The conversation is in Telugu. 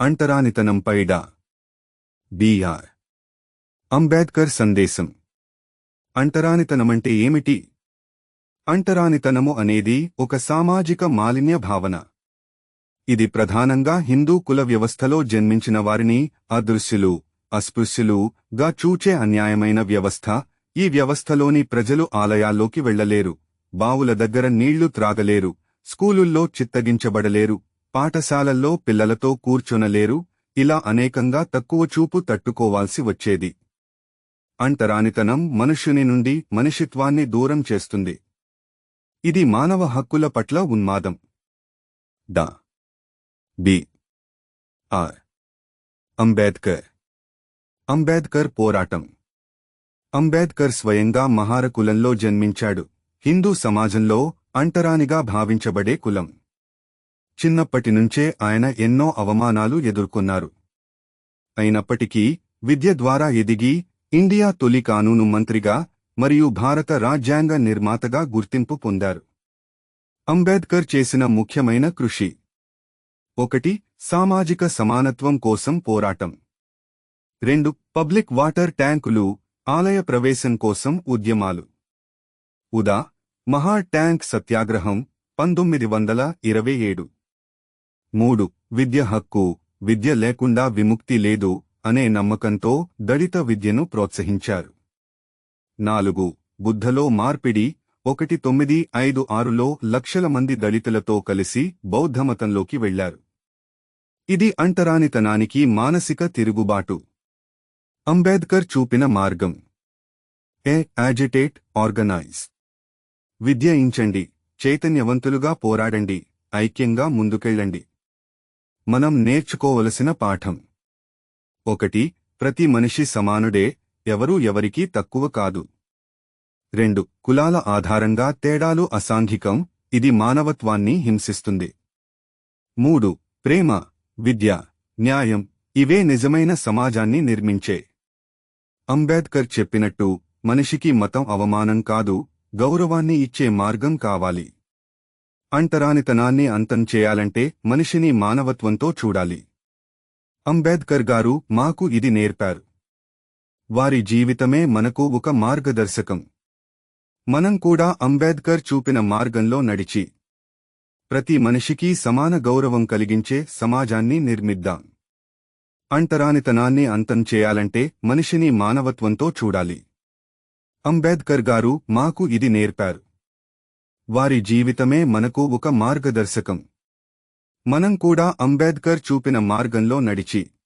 అంటరానితనంపై డా బీఆర్ అంబేద్కర్ సందేశం. అంటరానితనమంటే ఏమిటి? అంటరానితనము అనేది ఒక సామాజిక మాలిన్య భావన. ఇది ప్రధానంగా హిందూ కుల వ్యవస్థలో జన్మించిన వారిని అదృశ్యులు అస్పృశ్యులు గా చూచే అన్యాయమైన వ్యవస్థ. ఈ వ్యవస్థలోని ప్రజలు ఆలయాల్లోకి వెళ్ళలేరు బావుల దగ్గర నీళ్ళు త్రాగలేరు స్కూలుల్లో చిత్తగించబడలేరు. పాఠశాలల్లో పిల్లలతో కూర్చొనలేరు ఇలా అనేకంగా తక్కువ చూపు తట్టుకోవాల్సి వచ్చేది. అంటరానితనం మనుష్యుని నుండి మనిషిత్వాన్ని దూరం చేస్తుంది. ఇది మానవ హక్కుల పట్ల ఉన్మాదం. డా. బి. ఆర్. అంబేద్కర్. అంబేద్కర్ పోరాటం. అంబేద్కర్ స్వయంగా మహార కులంలో జన్మించాడు. హిందూ సమాజంలో అంటరానిగా భావించబడే కులం. చిన్నప్పటి నుంచే ఆయన ఎన్నో అవమానాలు ఎదుర్కొన్నారు. అయినప్పటికీ విద్య ద్వారా ఎదిగి ఇండియా తొలి కానూను మంత్రిగా మరియు భారత రాజ్యాంగ నిర్మాతగా గుర్తింపు పొందారు. అంబేద్కర్ చేసిన ముఖ్యమైన కృషి. ఒకటి సామాజిక సమానత్వం కోసం పోరాటం. రెండు పబ్లిక్ వాటర్ ట్యాంకులు ఆలయ ప్రవేశం కోసం ఉద్యమాలు. ఉదా మహా ట్యాంక్ సత్యాగ్రహం పంతొమ్మిది వందల ఇరవై ఏడు. మూడు విద్య హక్కు విద్య లేకుండా విముక్తి లేదు అనే నమ్మకంతో దళిత విద్యను ప్రోత్సహించారు. నాలుగు బుద్ధలో మార్పిడి ఒకటి తొమ్మిది ఐదు ఆరులో లక్షల మంది దళితులతో కలిసి బౌద్ధమతంలోకి వెళ్ళారు ఇది అంటరానితనానికి మానసిక తిరుగుబాటు. అంబేద్కర్ చూపిన మార్గం. ఏ యాజిటేట్ ఆర్గనైజ్. విద్యయించండి చైతన్యవంతులుగా పోరాడండి ఐక్యంగా ముందుకెళ్ళండి. మనం నేర్చుకోవలసిన పాఠం. ఒకటి ప్రతి మనిషి సమానుడే ఎవరూ ఎవరికీ తక్కువ కాదు. రెండు కులాల ఆధారంగా తేడాలు అసాంఘికం ఇది మానవత్వాన్ని హింసిస్తుంది. మూడు ప్రేమ విద్య న్యాయం ఇవే నిజమైన సమాజాన్ని నిర్మించే. అంబేద్కర్ చెప్పినట్టు మనిషికి మతం అవమానం కాదు గౌరవాన్ని ఇచ్చే మార్గం కావాలి. అంటరానితనాన్ని అంతం చేయాలంటే మనిషిని మానవత్వంతో చూడాలి. అంబేద్కర్ గారు మాకు ఇది నేర్పారు. వారి జీవితమే మనకు ఒక మార్గదర్శకం. మనం కూడా అంబేద్కర్ చూపిన మార్గంలో నడిచి ప్రతి మనిషికి సమాన గౌరవం కలిగించే సమాజాన్ని నిర్మిద్దాం. అంటరానితనాన్ని అంతం చేయాలంటే మనిషిని మానవత్వంతో చూడాలి. అంబేద్కర్ గారు మాకు ఇది నేర్పారు. వారి జీవితమే మనకు ఒక మార్గదర్శకం. మనం కూడా అంబేద్కర్ చూపిన మార్గంలో నడిచి